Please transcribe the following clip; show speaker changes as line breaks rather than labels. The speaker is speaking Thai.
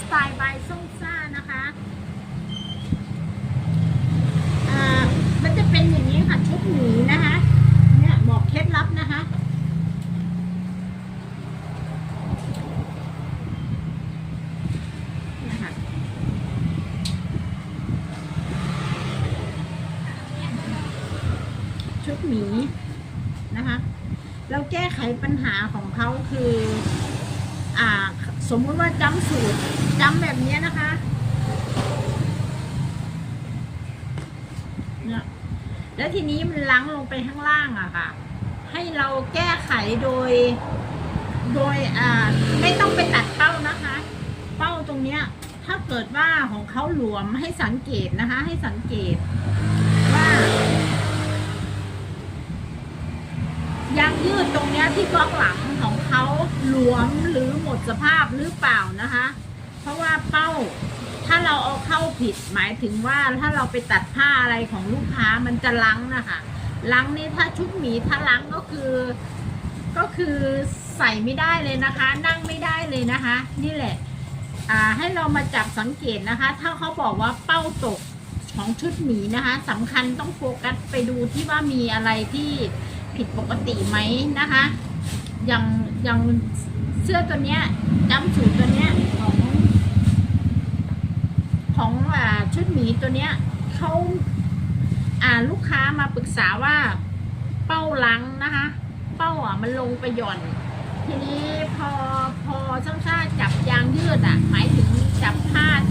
สไตล์บายส้มซ่านะคะอ่ามันจะเป็นอย่างนี้ค่ะชุดหมีนะคะเนี่ยบอกเคล็ดลับนะคะนะคะชุดหมีนะคะ เราแก้ไขปัญหาของเขาคือ สมมุติว่าจำสูตรจำแบบนี้นะคะเนี่ยแล้วทีนี้มันล้างลงไปข้างล่างอะค่ะ ให้เราแก้ไขโดย โดยอ่าไม่ต้องไปตัดเป้านะคะ เป้าตรงเนี้ย ถ้าเกิดว่าของเขาหลวมให้สังเกตนะคะ ให้สังเกตว่ายางยืดตรงเนี้ยที่กล้องหลัง ลวมหรือหมดสภาพหรือเปล่านะคะ เพราะว่าเป้าถ้าเราเอาเข้าผิดหมายถึงว่าถ้าเราไปตัดผ้าอะไรของลูกค้ามันจะลังนะคะลังนี่ถ้าชุดหมีถ้าลังก็คือ ก็คือใส่ไม่ได้เลยนะคะ นั่งไม่ได้เลยนะคะ นี่แหละอ่าให้เรามาจับสังเกตนะคะ ถ้าเขาบอกว่าเป้าตกของชุดหมีนะคะสำคัญต้องโฟกัสไปดูที่ว่ามีอะไรที่ผิดปกติไหมนะคะ อย่างอย่าง สื้อตัวเนี้ยจำสูตรตัวเนี้ยของ ของอ่าชุดหมีตัวเนี้ยเขาอ่าลูกค้ามาปรึกษาว่าเป้าลังนะคะ เป้าอะมันลงไปหย่อน ทีนี้พอพอช่างชาจับยางยืดอะหมาย